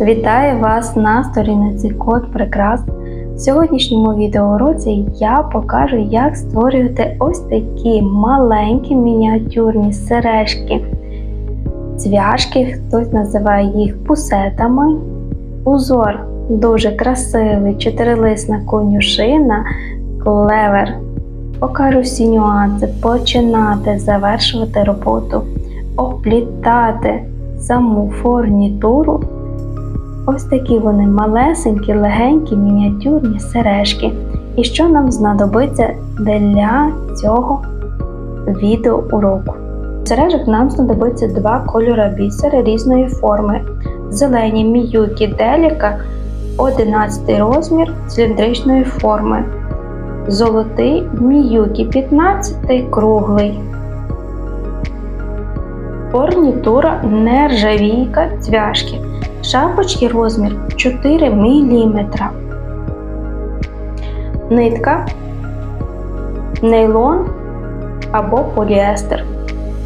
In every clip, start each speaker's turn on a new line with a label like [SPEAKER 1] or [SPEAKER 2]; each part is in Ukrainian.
[SPEAKER 1] Вітаю вас на сторінці Код Прикрас. В сьогоднішньому відеоуроці я покажу, як створювати ось такі маленькі мініатюрні сережки, цвяшки, хтось називає їх пусетами. Узор дуже красивий, чотирилисна конюшина, клевер. Покажу всі нюанси, починати, завершувати роботу, оплітати саму фурнітуру. Ось такі вони малесенькі, легенькі, мініатюрні сережки. І що нам знадобиться для цього відеоуроку? Сережок нам знадобиться два кольори бісера різної форми. Зелені Міюкі Деліка 11 розмір циліндричної форми. Золотий Міюкі 15 круглий. Фурнітура нержавійка цвяшки. Шапочки розмір 4 мм. Нитка, нейлон або поліестер.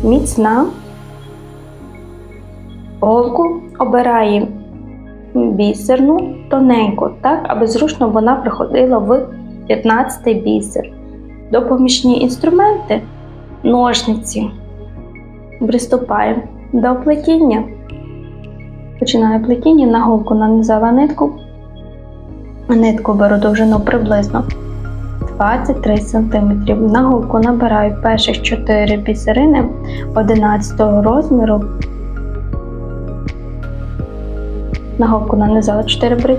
[SPEAKER 1] Міцна. Голку обираємо бісерну тоненьку, так, аби зручно вона приходила в 15 бісер. Допоміжні інструменти ножниці. Приступаємо до плетіння. Починаю плетіння, на голку нанизала нитку. Нитку беру довжину приблизно 23 см. На голку набираю перших 4 бісерини 11 розміру. На голку нанизала 4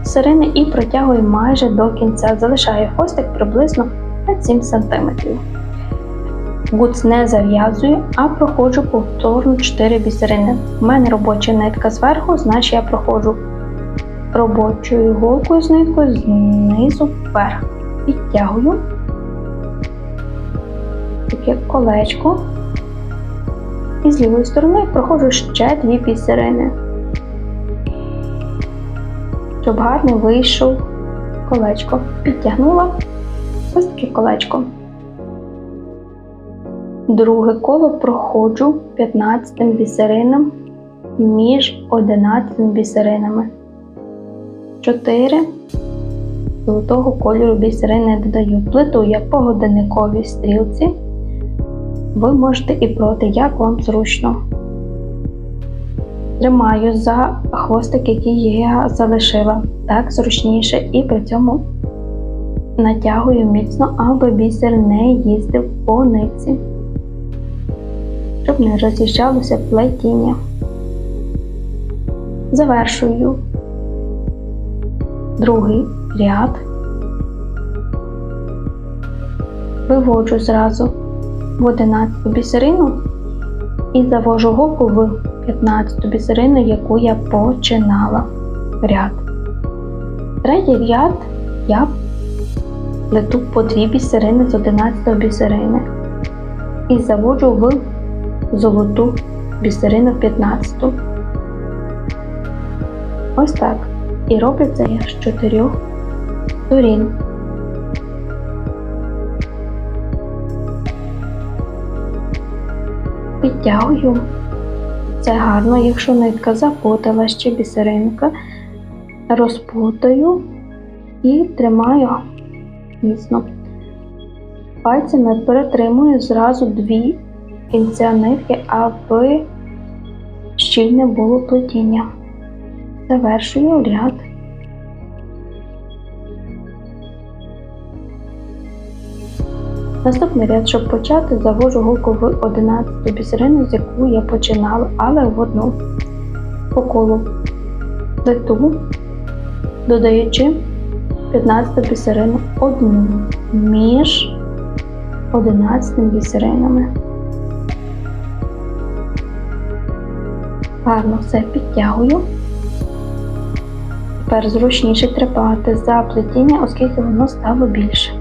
[SPEAKER 1] бісерини і протягую майже до кінця. Залишаю хвостик приблизно 5-7 см. Гуц не зав'язую, а проходжу повторно 4 бісерини. У мене робоча нитка зверху, значить я проходжу робочою голкою з ниткою знизу вверх. Підтягую таке колечко. І з лівої сторони проходжу ще дві бісерини, щоб гарно вийшов колечко. Підтягнула ось таке колечко. Друге коло проходжу 15 бісеринам між 11 бісеринами. 4 золотого кольору бісерини додаю. Плиту як по годинниковій стрілці. Ви можете і проти, як вам зручно. Тримаю за хвостик, який я залишила, так зручніше, і при цьому натягую міцно, аби бісер не їздив по нитці щоб не роз'їжджалося плетіння. Завершую другий ряд, виводжу зразу в 11 бісерину і завожу голку в 15 бісерину, яку я починала ряд. Третій ряд я плету по дві бісерини з 11 бісерини і заводжу в золоту бісерину 15. Ось так. І це я з чотирьох сторін. Підтягую. Це гарно, якщо нитка запутала ще бісеринка, розпутаю і тримаю міцно. Пальцями перетримую зразу дві кінця нитки, аби щільне було плетіння. Завершую ряд. Наступний ряд, щоб почати, завожу голку в 11 бісерину, з яку я починала, але в одну по колу плиту, додаючи 15 бісерину одну між 11 бісеринами. Гарно все підтягую. Тепер зручніше трепати за плетіння, оскільки воно стало більше.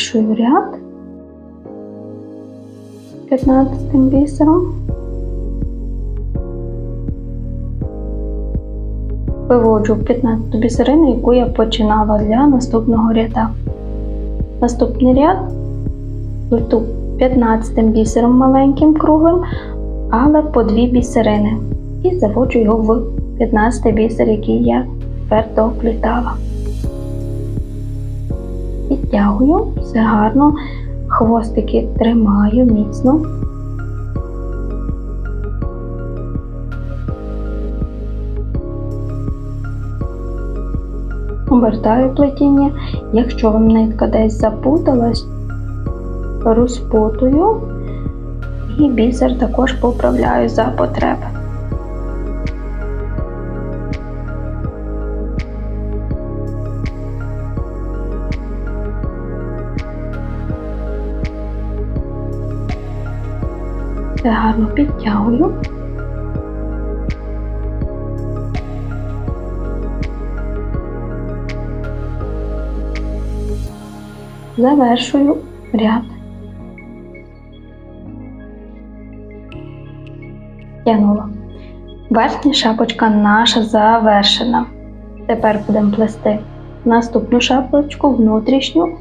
[SPEAKER 1] Завершую ряд 15 бісером. Виводжу 15 бісерину, яку я починала для наступного ряда. Наступний ряд плету 15 бісером маленьким круглим, але по дві бісерини. І заводжу його в 15 бісер, який я тепер доплітала. Підтягую, все гарно, хвостики тримаю міцно. Обертаю плетіння. Якщо вам нитка десь запуталась, розпутую і бісер також поправляю за потреби. Гарно підтягую. Завершую ряд. Тянула. Верхня шапочка наша завершена. Тепер будемо плести наступну шапочку внутрішню.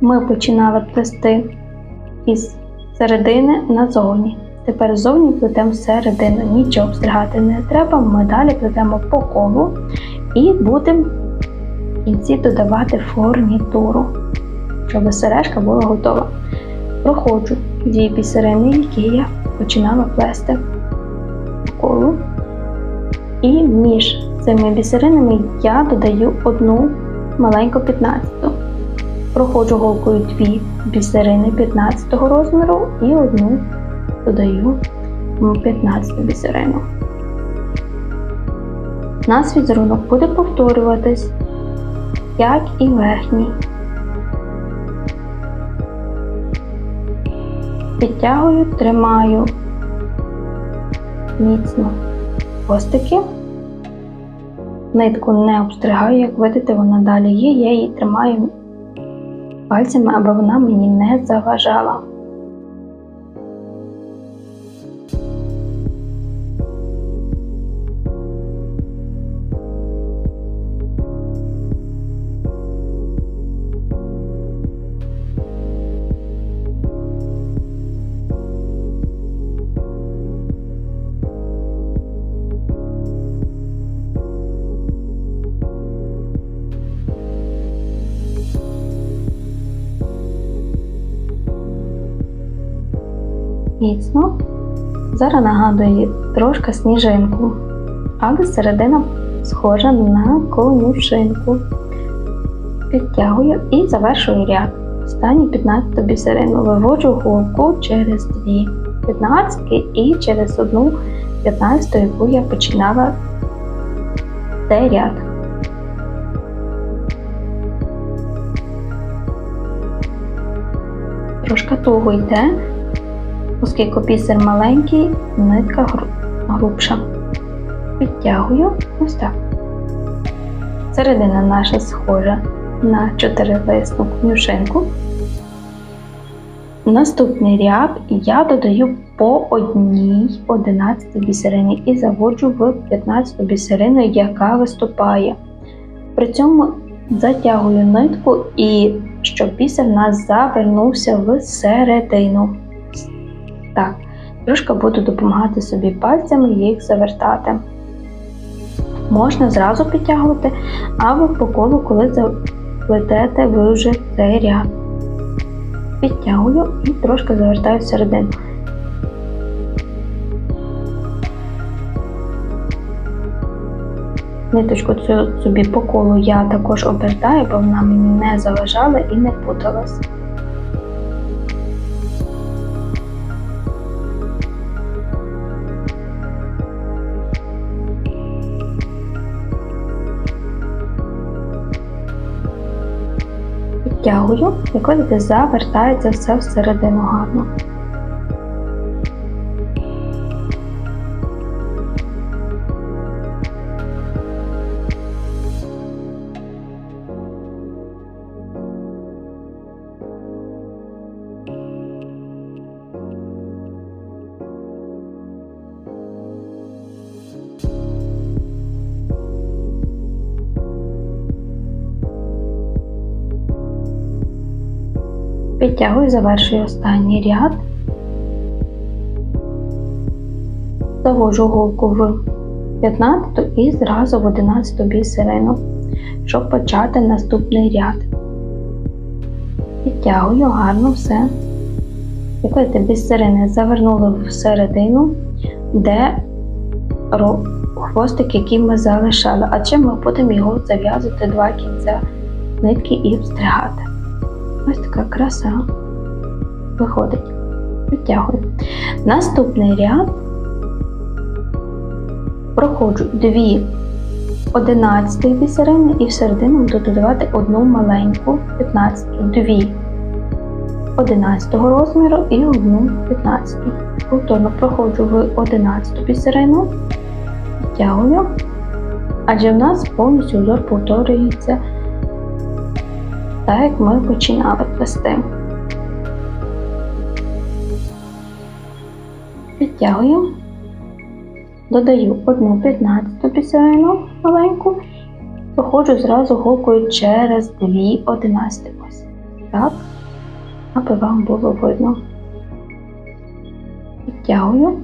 [SPEAKER 1] Ми починали плести із середини назовні. Тепер ззовні плетемо середину. Нічого обстригати не треба. Ми далі плетемо по колу і будемо в кінці додавати фурнітуру, щоб сережка була готова. Проходжу дві бісерини, які я починала плести по колу. І між цими бісеринами я додаю одну маленьку 15. Проходжу голкою дві бісерини 15 розміру і одну додаю 15 бісерину. Нас візерунок буде повторюватись, як і верхній. Підтягую, тримаю міцно хвостики. Нитку не обстригаю, як видите, вона далі є, я її тримаю пальцями, аби вона мені не заважала. Міцно. Зараз нагадує трошки сніжинку, але середина схожа на конюшинку. Підтягую і завершую ряд. Останній 15 бісерину виводжу голку через дві 15 і через одну 15, яку я починала цей ряд. Трошки туго йде, Оскільки бісер маленький, нитка грубша. Підтягую ось так. Середина наша схожа на чотирилисну конюшинку. Наступний ряд я додаю по одній 11 бісерині і заводжу в 15 бісерину, яка виступає. При цьому затягую нитку і щоб бісер у нас завернувся в середину. Так, трошки буду допомагати собі пальцями їх завертати. Можна зразу підтягувати, або по колу, коли заплетете ви вже цей ряд. Підтягую і трошки завертаю всередину. Ниточку цю собі по колу я також обертаю, бо вона мені не заважала і не путалась. Підтягую, як видите, завертається все всередину гарно. Підтягую, завершую останній ряд. Завожу голку в 15 і зразу в 11 бісерину, щоб почати наступний ряд. Підтягую гарно все. Якої бісерини завернули в середину, де хвостик, який ми залишали, адже ми будемо його зав'язувати два кінця нитки і встрягати. Ось така краса виходить. Підтягую. Наступний ряд проходжу дві 11 бісерини і всередину буду додавати одну маленьку 15, дві 11 розміру і одну 15. Повторно проходжу в 11 бісерину, підтягую, адже в нас повністю узор повторюється так, як ми починали плести. Підтягую, додаю одну 15 бісерину маленьку, проходжу зразу голкою через дві 11 ось. Так, аби вам було видно. Підтягую.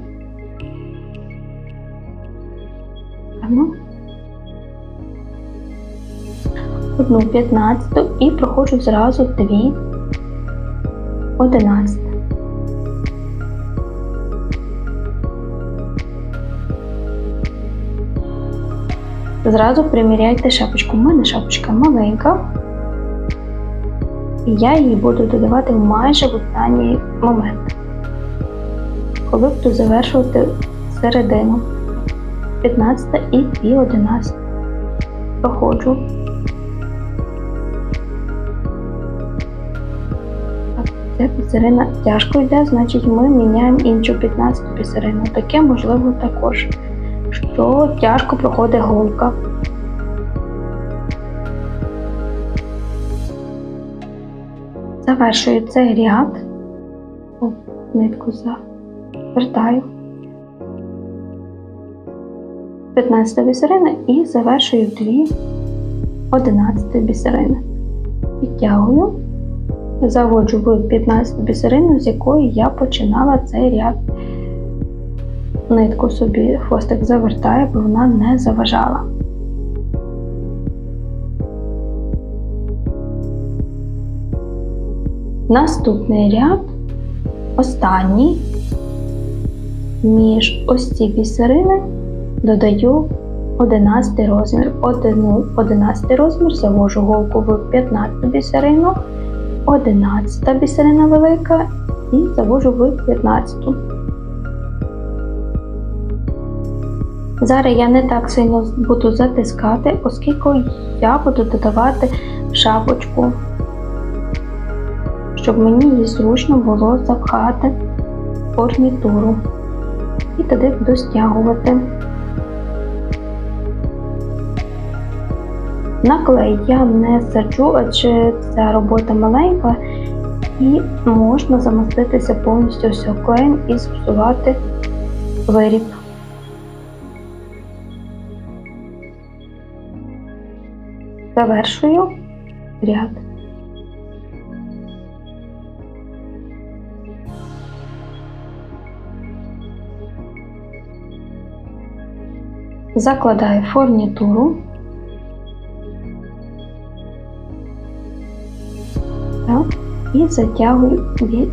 [SPEAKER 1] Гарно. Одну 15 і проходжу зразу дві 11. Зразу приміряйте шапочку. У мене шапочка маленька. І я її буду додавати майже в останній момент. Коли буду завершувати середину 15 і 2 11. Проходжу. Ця піцерина тяжко йде, значить ми міняємо іншу 15 піцерину. Таке можливо також, що тяжко проходить голка. Завершую цей ряд, О, нитку завертаю. 15 бісерина і завершую 2 11 бісерини. Підтягую, заводжу в 15 бісерину, з якої я починала цей ряд. Нитку собі хвостик завертаю, бо вона не заважала. Наступний ряд, останній, між ось ці бісерини додаю 11 розмір. Одину 11 розмір завожу голку в 15 бісерину, 11 бісерина велика і завожу в 15. Зараз я не так сильно буду затискати, оскільки я буду додавати шапочку щоб мені її зручно було запхати фурнітуру. І туди буду стягувати. Наклей я не саджу, адже ця робота маленька і можна замаститися повністю все клеєм і зіпсувати виріб. Завершую ряд. Закладаю фурнітуру. Так, і затягую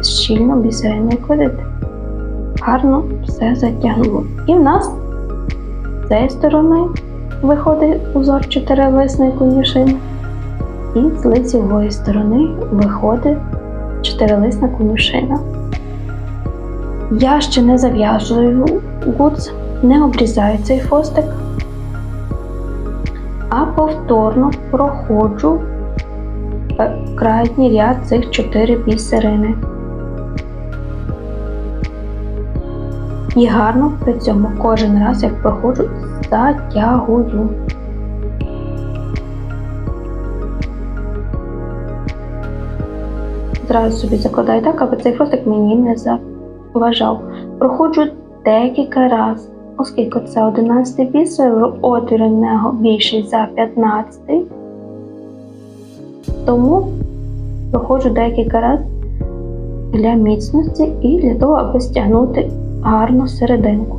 [SPEAKER 1] щільно бісериною кладити. Гарно все затягнуло. І в нас з цієї сторони виходить узор чотирилисної конюшини. І з лицевої сторони виходить чотирилисна конюшина. Я ще не зав'язую гудз, не обрізаю цей хвостик, а повторно проходжу крайній ряд цих чотири бісерини. І гарно при цьому кожен раз, як проходжу, затягую. Зразу собі закладаю так, аби цей хвостик мені не заважав. Проходжу декілька разів, оскільки це 11 бісер, отвір у нього більший за 15. Тому проходжу декілька разів для міцності і для того, аби стягнути гарну серединку.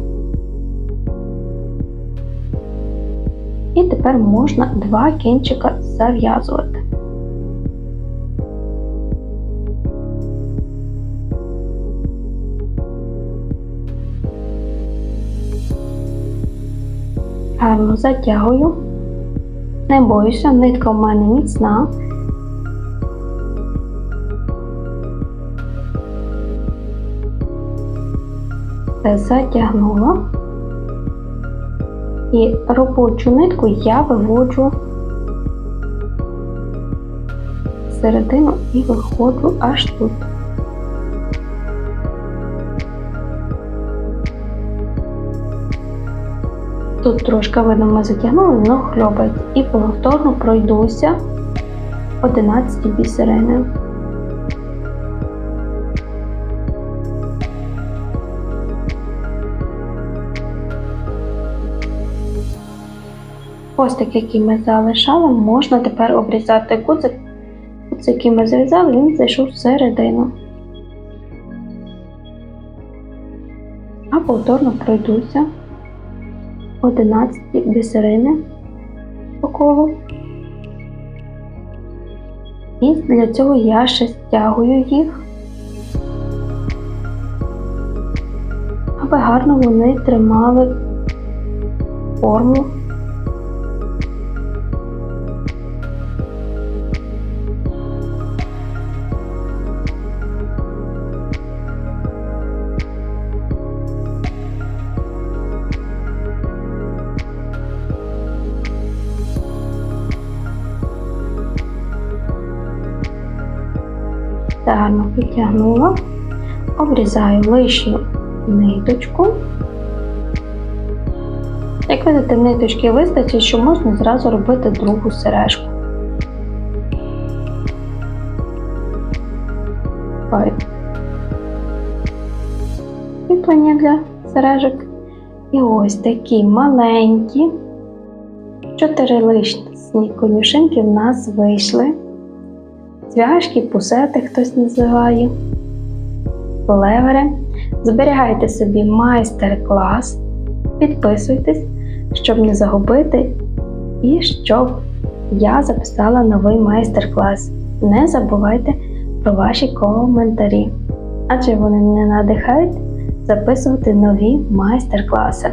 [SPEAKER 1] І тепер можна два кінчика зав'язувати. Гарно затягую. Не боюся, нитка в мене міцна. Затягнула. І робочу нитку я виводжу середину і виходжу аж тут. Тут трошки видно ми затягнули, но хльобать. І повторно пройдуся 11 бісерини. Так, який ми залишали, можна тепер обрізати гудзик. Гудзик, який ми зв'язали, він зайшов всередину. А повторно пройдуся 11 бісерини по колу. І для цього я ще стягую їх, аби гарно вони тримали форму. Гарно підтягнула, обрізаю лишню ниточку. Як видите, ниточки вистачить, що можна зразу робити другу сережку. Кріплення для сережок. І ось такі маленькі, чотири лишні конюшинки в нас вийшли. Цвяшки, пусети хтось називає, левери. Зберігайте собі майстер-клас, підписуйтесь, щоб не загубити, і щоб я записала новий майстер-клас. Не забувайте про ваші коментарі, адже вони мене надихають записувати нові майстер-класи.